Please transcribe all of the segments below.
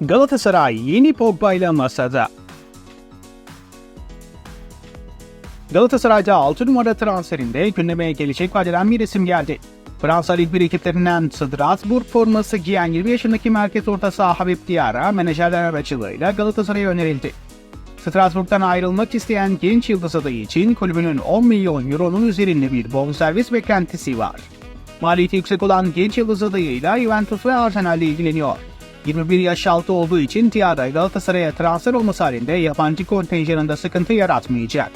Galatasaray yeni Pogba ile masada. Galatasaray'da 6 numara transferinde gündeme gelecek vadeden bir isim geldi. Fransa Lig 1 ekiplerinden Strasbourg forması giyen 20 yaşındaki merkez orta saha Habib Diarra menajerler aracılığıyla Galatasaray'a önerildi. Strasbourg'dan ayrılmak isteyen genç yıldız adayı için kulübünün 10 milyon euronun üzerinde bir bonservis beklentisi var. Maliyeti yüksek olan genç yıldız adayıyla Juventus ve Arsenal ile ilgileniyor. 21 yaş altı olduğu için Diarra Galatasaray'a transfer olması halinde yabancı kontenjanında sıkıntı yaratmayacak.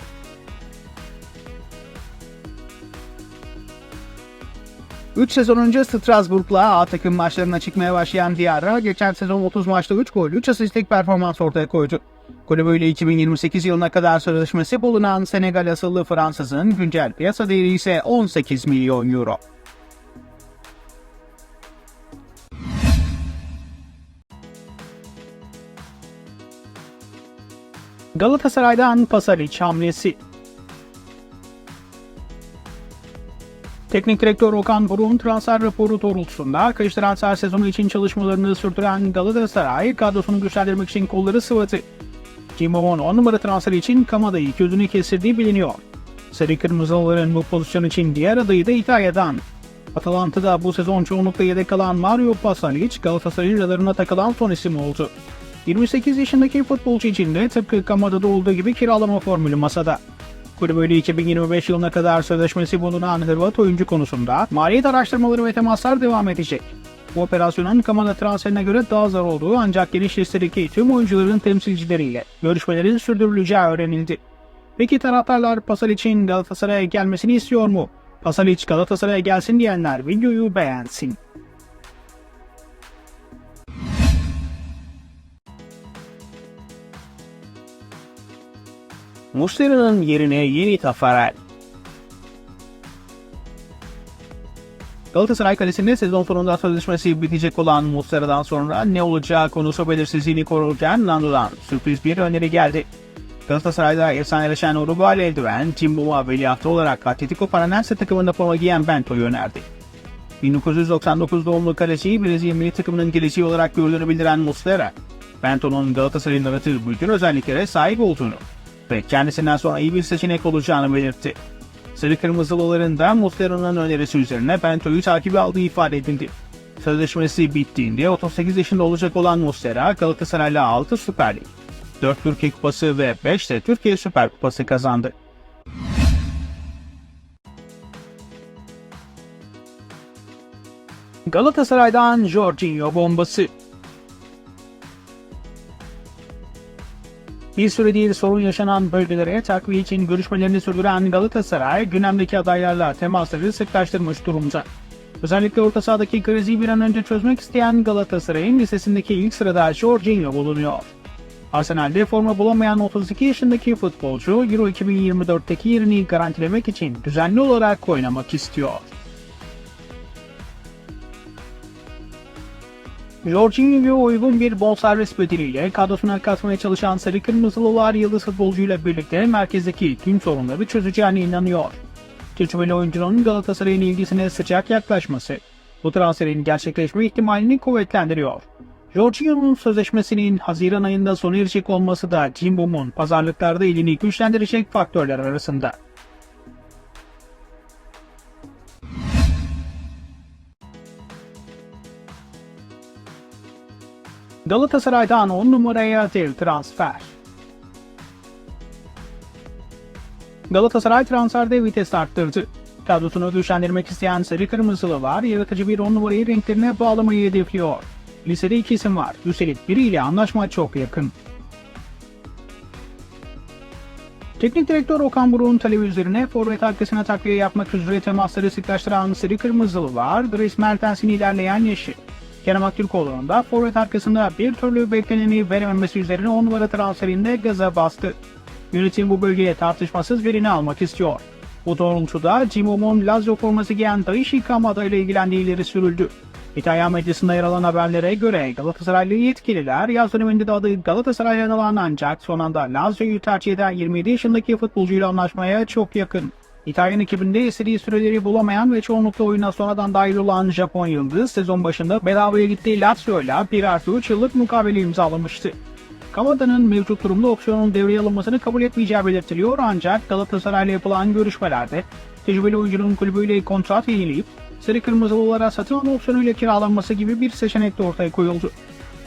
Üç sezon önce Strasbourg'la A takım maçlarına çıkmaya başlayan Diarra geçen sezon 30 maçta 3 gol 3 asistlik performans ortaya koydu. Kulübüyle 2028 yılına kadar sözleşmesi bulunan Senegal asıllı Fransızın güncel piyasa değeri ise 18 milyon euro. Galatasaray'dan Pasalic hamlesi. Teknik direktör Okan Buruk'un transfer raporu doğrultusunda kış transfer sezonu için çalışmalarını sürdüren Galatasaray kadrosunu güçlendirmek için kolları sıvadı. Cimbom'un 10 numara transferi için Kamada'yı gözünü kestirdiği biliniyor. Sarı Kırmızılıların bu pozisyon için diğer adayı da İtalya'dan. Atalanta'da bu sezon çoğunlukla yedek kalan Mario Pasalic Galatasaray'ın radarına takılan son isim oldu. 28 yaşındaki futbolcu için de tıpkı Kamada'da olduğu gibi kiralama formülü masada. Kulübüyle 2025 yılına kadar sözleşmesi bulunan Hırvat oyuncu konusunda maliyet araştırmaları ve temaslar devam edecek. Bu operasyonun Kamada transferine göre daha zor olduğu ancak geniş listedeki tüm oyuncuların temsilcileriyle görüşmelerin sürdürüleceği öğrenildi. Peki taraftarlar Pasalic'in Galatasaray'a gelmesini istiyor mu? Pasalic Galatasaray'a gelsin diyenler videoyu beğensin. Muslera'nın yerine yeni Tafarel. Galatasaray kalesinde sezon sonunda sözleşmesi bitecek olan Muslera'dan sonra ne olacağı konusu belirsizliğini korurken Nando'dan sürpriz bir öneri geldi. Galatasaray'da efsaneleşen Uruguaylı eldiven, Timbuktu veliahtı olarak Atletico Paranaense takımında forma giyen Bento'yu önerdi. 1999 doğumlu kaleciyi Brezilya milli takımının geleceği olarak gördüğünü bildiren Muslera, Bento'nun Galatasaray'ın arattığı bütün özelliklere sahip olduğunu ve kendisinden sonra iyi bir seçenek olacağını belirtti. Sarı Kırmızılıların da Muslera'nın önerisi üzerine Bento'yu takibi aldığı ifade edildi. Sözleşmesi bittiğinde 38 yaşında olacak olan Muslera Galatasaray'la 6 Süper Lig, 4 Türkiye Kupası ve 5 de Türkiye Süper Kupası kazandı. Galatasaray'dan Jorginho bombası Bir süredir sorun yaşanan bölgelere takviye için görüşmelerini sürdüren Galatasaray, gündemdeki adaylarla temasları sıklaştırmış durumda. Özellikle orta sahadaki krizi bir an önce çözmek isteyen Galatasaray'ın listesindeki ilk sırada Jorginho bulunuyor. Arsenal'de forma bulamayan 32 yaşındaki futbolcu Euro 2024'teki yerini garantilemek için düzenli olarak oynamak istiyor. Jorginho'ya uygun bir bonservis bedeliyle kadrosuna katmaya çalışan Sarı Kırmızılılar yıldız futbolcuyla birlikte merkezdeki tüm sorunları çözeceğine inanıyor. Tecrübeli oyuncunun Galatasaray'ın ilgisine sıcak yaklaşması bu transferin gerçekleşme ihtimalini kuvvetlendiriyor. Jorginho'nun sözleşmesinin Haziran ayında sona erecek olması da Cimbom'un pazarlıklarda elini güçlendirecek faktörler arasında. Galatasaray'dan 10 numaraya dev transfer. Galatasaray transferde vites arttırdı. Kadrosunu güçlendirmek isteyen Sarı Kırmızılı var, yaratıcı bir 10 numarayı renklerine bağlamayı hedefliyor. Lisede iki isim var. Üstelik biriyle anlaşma çok yakın. Teknik direktör Okan Buruk'un talebi üzerine forvet arkasına takviye yapmak üzere temasları sıklaştıran Sarı Kırmızılı var, Dries Mertens'in ilerleyen yaşı. Kerem Aktürkoğlu'nun da forvet arkasında bir türlü bekleneni verememesi üzerine 10 numara transferinde gaza bastı. Yönetim bu bölgeye tartışmasız birini almak istiyor. Bu doğrultuda Cimom'un Lazio forması giyen Daishi Kamada ile ilgilendiği ileri sürüldü. İtalyan medyasında yer alan haberlere göre Galatasaraylı yetkililer yaz döneminde de adı Galatasaray'dan alan ancak son anda Lazio'yu tercih eden 27 yaşındaki futbolcuyla anlaşmaya çok yakın. İtalyan ekibinde istediği süreleri bulamayan ve çoğunlukla oyuna sonradan dahil olan Japon yıldız sezon başında bedavaya gittiği Lazio ile 1 artı 3 yıllık mukabele imzalamıştı. Kamada'nın mevcut durumda opsiyonun devreye alınmasını kabul etmeyeceği belirtiliyor ancak Galatasaray'la yapılan görüşmelerde tecrübeli oyuncunun kulübüyle kontrat yenileyip Sarı Kırmızılılara satın alma opsiyonuyla kiralanması gibi bir seçenek de ortaya koyuldu.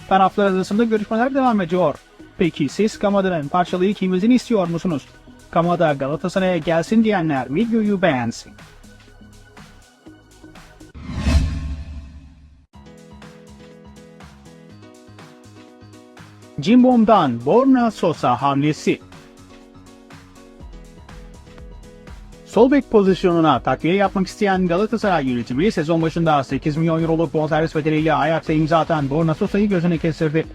Taraflar arasında görüşmeler devam ediyor. Peki siz Kamada'nın parçalayı kimizin istiyor musunuz? Kamada Galatasaray'a gelsin diyenler videoyu beğensin. Cimbom'dan Borna Sosa hamlesi. Sol bek pozisyonuna takviye yapmak isteyen Galatasaray yönetimi sezon başında 8 milyon euroluk bonservis bedeliyle Ajax'a imza atan Borna Sosa'yı gözüne kestirdi.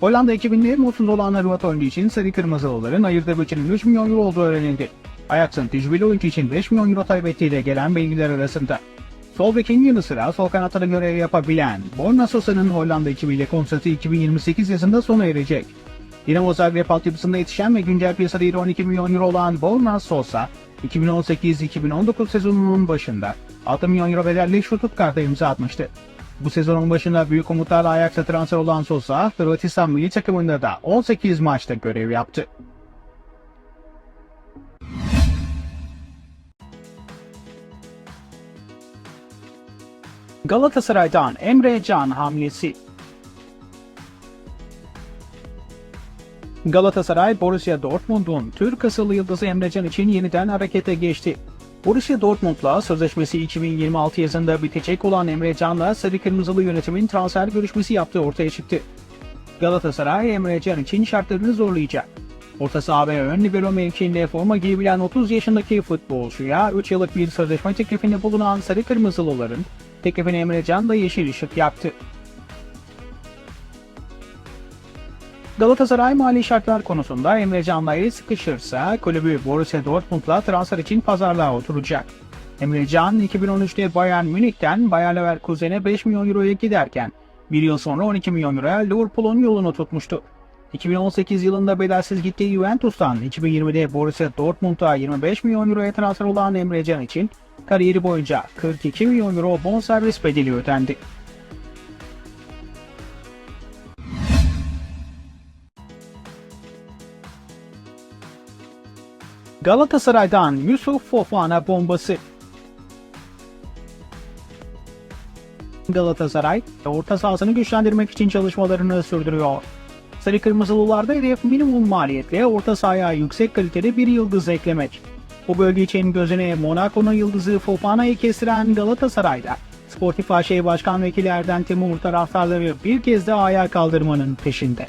Hollanda ekibinde mutsuz olan Hırvat oyuncu için Sarı Kırmızılıların ayırdığı bütçenin 3 milyon euro olduğu öğrenildi. Ajax'ın tecrübeli oyuncu için 5 milyon euro talep ettiği de gelen bilgiler arasında. Sol bekin yanı sıra sol kanatta görev yapabilen Borna Sosa'nın Hollanda ekibiyle kontratı 2028 yazında sona erecek. Dinamo Zagreb altyapısında yetişen ve güncel piyasa değeri 12 milyon euro olan Borna Sosa, 2018-2019 sezonunun başında 6 milyon euro bedelli Stuttgart'a imza atmıştı. Bu sezonun başında büyük umutlarla Ajax'a transfer olan Sosa, Hırvatistan milli takımında da 18 maçta görev yaptı. Galatasaray'dan Emre Can hamlesi Galatasaray, Borussia Dortmund'un Türk asıllı yıldızı Emre Can için yeniden harekete geçti. Borussia Dortmund'la sözleşmesi 2026 yazında bitecek olan Emre Can'la Sarı Kırmızılı yönetimin transfer görüşmesi yaptığı ortaya çıktı. Galatasaray Emre Can için şartlarını zorlayacak. Orta saha ve ön libero mevkiinde forma giyebilen 30 yaşındaki futbolcuya 3 yıllık bir sözleşme teklifinde bulunan Sarı Kırmızılıların teklifine Emre Can da yeşil ışık yaktı. Galatasaray mali şartlar konusunda Emre Can'la eli sıkışırsa kulübü Borussia Dortmund'la transfer için pazarlığa oturacak. Emre Can 2013'te Bayern Münih'ten Bayer Leverkusen'e 5 milyon euroya giderken bir yıl sonra 12 milyon euroya Liverpool'un yolunu tutmuştu. 2018 yılında bedelsiz gittiği Juventus'tan 2020'de Borussia Dortmund'a 25 milyon euroya transfer olan Emre Can için kariyeri boyunca 42 milyon euro bonservis bedeli ödendi. Galatasaray'dan Yusuf Fofana bombası. Galatasaray, orta sahasını güçlendirmek için çalışmalarını sürdürüyor. Sarı Kırmızılılarda hedef minimum maliyetle orta sahaya yüksek kalitede bir yıldız eklemek. Bu bölge için gözüne Monaco'nun yıldızı Fofana'yı kestiren Galatasaray'da Sportif AŞ Başkan Vekili Erden Timur taraftarları bir kez daha ayağa kaldırmanın peşinde.